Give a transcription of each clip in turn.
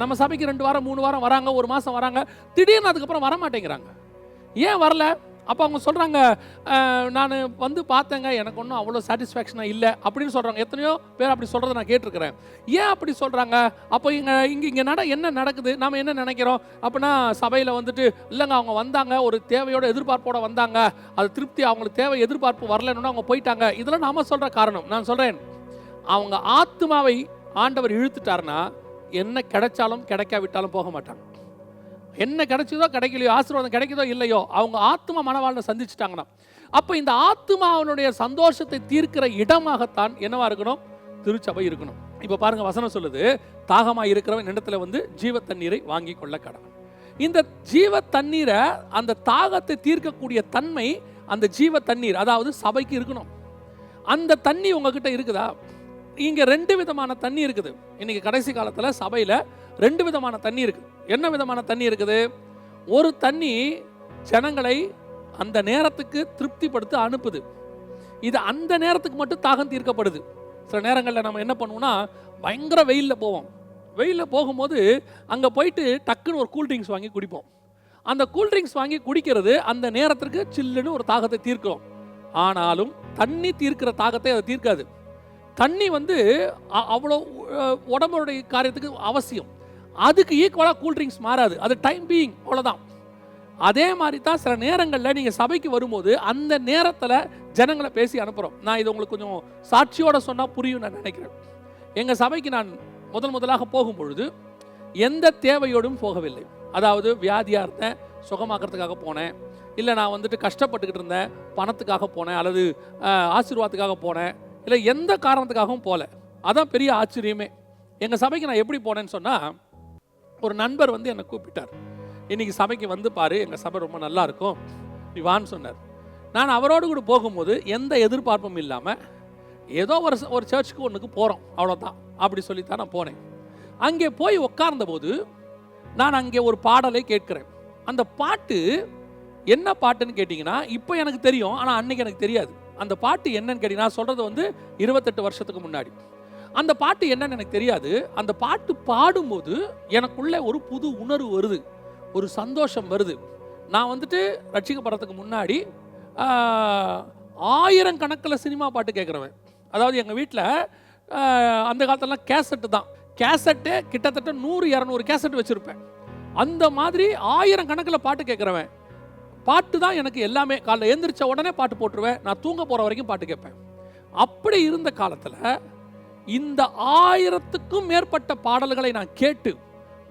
நம்ம சபைக்கு ரெண்டு வாரம் மூணு வாரம் வராங்க ஒரு மாதம் வராங்க திடீர்னு அதுக்கப்புறம் வர மாட்டேங்கிறாங்க ஏன் வரல? அப்போ அவங்க சொல்கிறாங்க நான் வந்து பார்த்தேங்க எனக்கு ஒன்றும் அவ்வளோ சாட்டிஸ்ஃபேக்ஷனாக இல்லை அப்படின்னு சொல்கிறாங்க எத்தனையோ பேர் அப்படி சொல்கிறத நான் கேட்டிருக்கிறேன். ஏன் அப்படி சொல்கிறாங்க அப்போ இங்கே இங்கே இங்கே நட என்ன நடக்குது? நாம் என்ன நினைக்கிறோம்? அப்படின்னா சபையில் வந்துட்டு இல்லைங்க அவங்க வந்தாங்க ஒரு தேவையோட எதிர்பார்ப்போடு வந்தாங்க. அது திருப்தி அவங்களுக்கு தேவை எதிர்பார்ப்பு வரலன்னு அவங்க போயிட்டாங்க. இதெல்லாம் நாம சொல்கிற காரணம். நான் சொல்கிறேன் அவங்க ஆத்மாவை ஆண்டவர் இழுத்துட்டாருன்னா என்ன கிடைச்சாலும் கிடைக்காவிட்டாலும் போக மாட்டாங்க. என்ன கிடைச்சதோ கிடைக்கலையோ ஆசீர்வாதம் கிடைக்குதோ இல்லையோ அவங்க ஆத்மா மனவாழ்வை சந்திச்சிட்டாங்கன்னா அப்போ இந்த ஆத்மாவனுடைய சந்தோஷத்தை தீர்க்கிற இடமாகத்தான் என்னவா இருக்கணும்? திருச்சபை இருக்கணும். இப்போ பாருங்க வசனம் சொல்லுது தாகமாக இருக்கிறவன் இடத்துல வந்து ஜீவ தண்ணீரை வாங்கி கொள்ள கடவுள் இந்த ஜீவ தண்ணீரை அந்த தாகத்தை தீர்க்கக்கூடிய தன்மை அந்த ஜீவ தண்ணீர் அதாவது சபைக்கு இருக்கணும். அந்த தண்ணி உங்ககிட்ட இருக்குதா? இங்கே ரெண்டு விதமான தண்ணி இருக்குது. இன்னைக்கு கடைசி காலத்தில் சபையில் ரெண்டு விதமான தண்ணி இருக்குது என்ன விதமான தண்ணி இருக்குது? ஒரு தண்ணி ஜனங்களை அந்த நேரத்துக்கு திருப்திப்படுத்த அனுப்புது. இது அந்த நேரத்துக்கு மட்டும் தாகம் தீர்க்கப்படுது. சில நேரங்களில் நம்ம என்ன பண்ணுவோம்னா பயங்கர வெயிலில் போவோம். வெயிலில் போகும்போது அங்கே போயிட்டு டக்குன்னு ஒரு கூல் ட்ரிங்க்ஸ் வாங்கி குடிப்போம். அந்த கூல்ட்ரிங்க்ஸ் வாங்கி குடிக்கிறது அந்த நேரத்திற்கு சில்லுன்னு ஒரு தாகத்தை தீர்க்கும். ஆனாலும் தண்ணி தீர்க்கிற தாகத்தை அதை தீர்க்காது. தண்ணி வந்து அவ்வளோ உடம்புடைய காரியத்துக்கு அவசியம். அதுக்கு ஈக்குவலாக கூல்ட்ரிங்க்ஸ் மாறாது. அது டைம் பீயிங் அவ்வளோதான் அதே மாதிரி தான் சில நேரங்களில் நீங்கள் சபைக்கு வரும்போது அந்த நேரத்தில் ஜனங்களை பேசி அனுப்புகிறோம் நான் இது உங்களுக்கு கொஞ்சம் சாட்சியோட சொன்னால் புரியும் நான் நினைக்கிறேன். எங்கள் சபைக்கு நான் முதல் முதலாக போகும் பொழுது எந்த தேவையோடும் போகவில்லை. அதாவது வியாதியாக இருந்தேன் சுகமாக்கிறதுக்காக போனேன். இல்லை நான் வந்துட்டு கஷ்டப்பட்டுக்கிட்டு இருந்தேன் பணத்துக்காக போனேன் அல்லது ஆசீர்வாதத்துக்காக போனேன். இல்லை எந்த காரணத்துக்காகவும் போகல. அதான் பெரிய ஆச்சரியமே. எங்கள் சபைக்கு நான் எப்படி போனேன்னு சொன்னால் ஒரு நண்பர் வந்து என்னை கூப்பிட்டார். இன்றைக்கி சபைக்கு வந்து பாரு எங்கள் சபை ரொம்ப நல்லா இருக்கும். நீ வான்னு சொன்னார். நான் அவரோடு கூட போகும்போது எந்த எதிர்பார்ப்பும் இல்லாமல் ஏதோ ஒரு ஒரு சர்ச்சுக்கு ஒன்றுக்கு போகிறோம் அவ்வளோதான் அப்படி சொல்லித்தான் நான் போனேன். அங்கே போய் உட்கார்ந்தபோது நான் அங்கே ஒரு பாடலை கேட்கிறேன். அந்த பாட்டு என்ன பாட்டுன்னு கேட்டிங்கன்னா இப்போ எனக்கு தெரியும் ஆனால் அன்னைக்கு எனக்கு தெரியாது. அந்த பாட்டு என்னன்னு கேட்டி நான் சொல்கிறது வந்து இருபத்தெட்டு வருஷத்துக்கு முன்னாடி. அந்த பாட்டு என்னன்னு எனக்கு தெரியாது. அந்த பாட்டு பாடும்போது எனக்குள்ளே ஒரு புது உணர்வு வருது. ஒரு சந்தோஷம் வருது. நான் வந்துட்டு ரட்சிக்கப்படுறதுக்கு முன்னாடி ஆயிரம் கணக்கில் சினிமா பாட்டு கேட்குறவன். அதாவது எங்கள் வீட்டில் அந்த காலத்திலலாம் கேசட்டு தான். கேசட்டு கிட்டத்தட்ட நூறு இரநூறு கேசட் வச்சுருப்பேன். அந்த மாதிரி ஆயிரம் கணக்கில் பாட்டு கேட்குறவன். பாட்டு தான் எனக்கு எல்லாமே. காலைல எந்திரிச்ச உடனே பாட்டு போட்டுருவேன். நான் தூங்க போகிற வரைக்கும் பாட்டு கேட்பேன். அப்படி இருந்த காலத்தில் இந்த ஆயிரத்துக்கும் மேற்பட்ட பாடல்களை நான் கேட்டு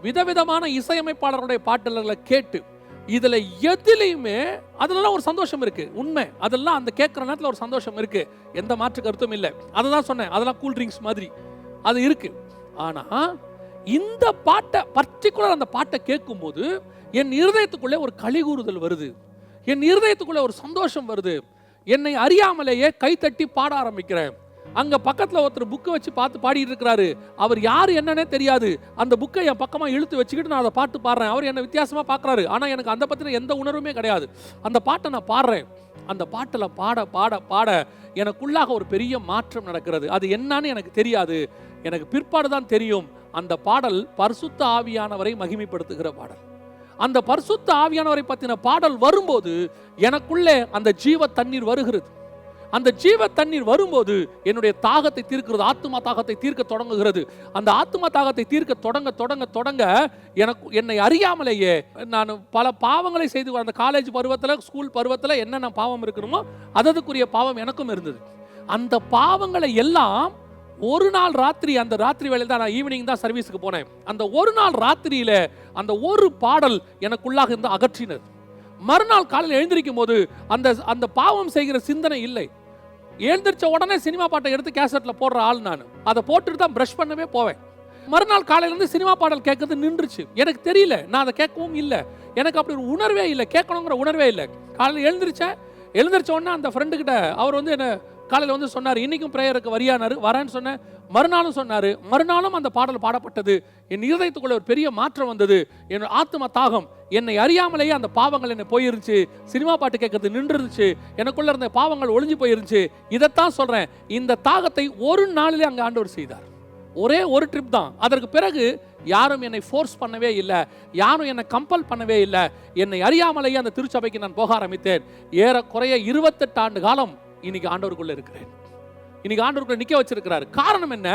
விதவிதமான இசையமைப்பாளருடைய பாடல்களை கேட்டு இதுல எதுலையுமே அதுலலாம் ஒரு சந்தோஷம் இருக்கு. உண்மை. அதெல்லாம் அந்த கேட்குற நேரத்தில் ஒரு சந்தோஷம் இருக்கு. எந்த மாற்று கருத்தும் இல்லை. அதை தான் சொன்னேன். அதெல்லாம் கூல் ட்ரிங்க்ஸ் மாதிரி. அது இருக்கு. ஆனா இந்த பாட்டை பர்டிகுலர் அந்த பாட்டை கேட்கும்போது என் இருதயத்துக்குள்ளே ஒரு கலிகூறுதல் வருது. என் இருதயத்துக்குள்ளே ஒரு சந்தோஷம் வருது. என்னை அறியாமலேயே கைத்தட்டி பாட ஆரம்பிக்கிறேன். அங்கே பக்கத்தில் ஒருத்தர் புக்கை வச்சு பார்த்து பாடிட்டு இருக்கிறாரு. அவர் யார் என்னன்னே தெரியாது. அந்த புக்கை என் பக்கமாக இழுத்து வச்சுக்கிட்டு நான் அதை பாட்டு பாடுறேன். அவர் என்னை வித்தியாசமாக பார்க்கறாரு. ஆனால் எனக்கு அந்த பற்றின எந்த உணர்வுமே கிடையாது. அந்த பாட்டை நான் பாடுறேன். அந்த பாட்டில் பாட பாட பாட எனக்குள்ளாக ஒரு பெரிய மாற்றம் நடக்கிறது. அது என்னன்னு எனக்கு தெரியாது. எனக்கு பிற்பாடு தான் தெரியும். அந்த பாடல் பரிசுத்த ஆவியானவரை மகிமைப்படுத்துகிற பாடல். அந்த பரிசுத்த ஆவியானவரை பற்றின பாடல் வரும்போது எனக்குள்ளே அந்த ஜீவ தண்ணீர் வருகிறது. அந்த ஜீவ தண்ணீர் வரும்போது என்னுடைய தாகத்தை தீர்க்கிறது ஆத்மா தாகத்தை தீர்க்க தொடங்குகிறது. அந்த ஆத்மா தாகத்தை தீர்க்க தொடங்க தொடங்க தொடங்க எனக்கு என்னை அறியாமலேயே நான் பல பாவங்களை செய்து அந்த காலேஜ் பருவத்தில் ஸ்கூல் பருவத்தில் என்னென்ன பாவம் இருக்கணுமோ அததுக்குரிய பாவம் எனக்கும் இருந்தது. அந்த பாவங்களை எல்லாம் ஒரு நாள் ராத்திரி அந்த ராத்திரி வேளையில் தான் நான் ஈவினிங் தான் சர்வீஸுக்கு போனேன். அந்த ஒரு நாள் ராத்திரியில் அந்த ஒரு பாடல் எனக்குள்ளாக இருந்து அகற்றினர். மறுநாள் காலையில் எழுந்திருக்கும் போது அந்த அந்த பாவம் செய்கிற சிந்தனை இல்லை. எழுந்திரிச்ச உடனே சினிமா பாட்டை எடுத்து கேசட்டில் போடுற ஆள் நான். அதை போட்டுட்டு தான் ப்ரஷ் பண்ணவே போவேன். மறுநாள் காலையிலேருந்து சினிமா பாடல் கேட்கறது நின்றுச்சு. எனக்கு தெரியல நான் அதை கேட்கவும் இல்லை. எனக்கு அப்படி ஒரு உணர்வே இல்லை. கேட்கணுங்கிற உணர்வே இல்லை. காலையில் எழுந்திரிச்சேன் எழுந்திரிச்ச உடனே அந்த ஃப்ரெண்டுக்கிட்ட அவர் வந்து என்ன காலையில் வந்து சொன்னார் இன்றைக்கும் ப்ரேயருக்கு வரியானாரு. வரேன்னு சொன்னேன் மறுநாளும் சொன்னார் மறுநாளும் அந்த பாடல் பாடப்பட்டது. என் இருதயத்துக்குள்ள ஒரு பெரிய மாற்றம் வந்தது. என் ஆத்ம தாகம் என்னை அறியாமலேயே அந்த பாவங்கள் என்னை போயிருந்துச்சு. சினிமா பாட்டு கேட்கறது நின்றுருந்துச்சு. எனக்குள்ள இருந்த பாவங்கள் ஒளிஞ்சு போயிருந்துச்சு. இதைத்தான் சொல்கிறேன் இந்த தாகத்தை ஒரு நாளிலே அங்கே ஆண்டவர் செய்தார். ஒரே ஒரு ட்ரிப் தான். அதற்கு பிறகு யாரும் என்னை ஃபோர்ஸ் பண்ணவே இல்லை. யாரும் என்னை கம்பல் பண்ணவே இல்லை. என்னை அறியாமலேயே அந்த திருச்சபைக்கு நான் போக ஆரம்பித்தேன். ஏறக்குறைய இருபத்தெட்டு ஆண்டு காலம் இன்னைக்கு ஆண்டவருக்குள்ள இருக்கிறேன். இன்னைக்கு ஆண்டவருக்குள்ள நிக்க வச்சிருக்கிறாரு. காரணம் என்ன?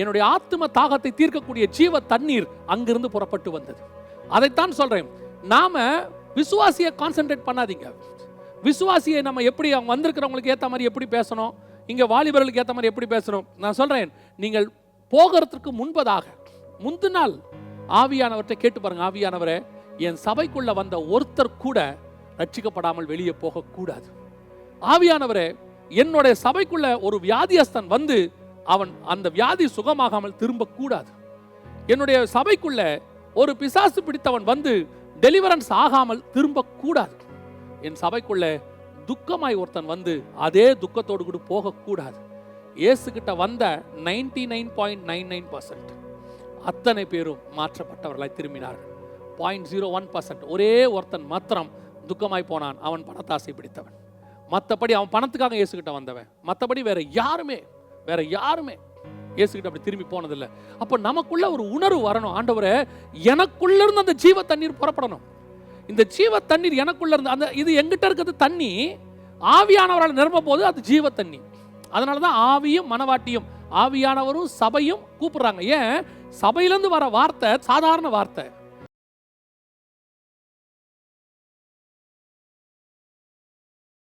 என்னுடைய ஆத்ம தாகத்தை தீர்க்கக்கூடிய ஜீவ தண்ணீர் அங்கிருந்து புறப்பட்டு வந்தது. அதைத்தான் சொல்றேன். நாம விசுவாசியை கான்சென்ட்ரேட் பண்ணாதீங்க. விசுவாசியை நம்ம எப்படி அவங்க வந்திருக்கிறவங்களுக்கு ஏற்ற மாதிரி எப்படி பேசணும்? இங்கே வாலிபர்களுக்கு ஏற்ற மாதிரி எப்படி பேசணும்? நான் சொல்றேன். நீங்கள் போகிறதுக்கு முன்பதாக முந்தின நாள் ஆவியானவர்கிட்ட கேட்டு பாருங்க. ஆவியானவரே என் சபைக்குள்ள வந்த ஒருத்தர் கூட ரட்சிக்கப்படாமல் வெளியே போகக்கூடாது. ஆவியானவரே என்னுடைய சபைக்குள்ள ஒரு வியாதியஸ்தன் வந்து அவன் அந்த வியாதி சுகமாகாமல் திரும்பக்கூடாது. என்னுடைய சபைக்குள்ள ஒரு பிசாசு பிடித்தவன் வந்து டெலிவரன்ஸ் ஆகாமல் திரும்பக்கூடாது. என் சபைக்குள்ள துக்கமாய் ஒருத்தன் வந்து அதே துக்கத்தோடு கூட போகக்கூடாது. இயேசுகிட்ட வந்த ninety nine point nine nine percent அத்தனை பேரும் மாற்றப்பட்டவர்களாய் திரும்பினார்கள். பாயிண்ட் ஜீரோ ஒன் பர்சன்ட் ஒரே ஒருத்தன் மாத்திரம் துக்கமாய் போனான். அவன் பணத்தாசை பிடித்தவன். மற்றபடி அவன் பணத்துக்காக இயேசுக்கிட்ட வந்தவன். மற்றபடி வேற யாருமே வேற யாருமே இயேசுக்கிட்ட அப்படி திரும்பி போனதில்லை. அப்போ நமக்குள்ள ஒரு உணர்வு வரணும். ஆண்டவரே எனக்குள்ள இருந்து அந்த ஜீவ தண்ணீர் புறப்படணும். இந்த ஜீவ தண்ணீர் எனக்குள்ள இருந்து அந்த இது எங்கிட்ட இருக்கிறது தண்ணி ஆவியானவரால் நிரம்ப போது அது ஜீவ தண்ணி. அதனால தான் ஆவியும் மனவாட்டியும் ஆவியானவரும் சபையும் கூப்பிடுறாங்க. ஏன்? சபையிலேருந்து வர வார்த்தை சாதாரண வார்த்தை.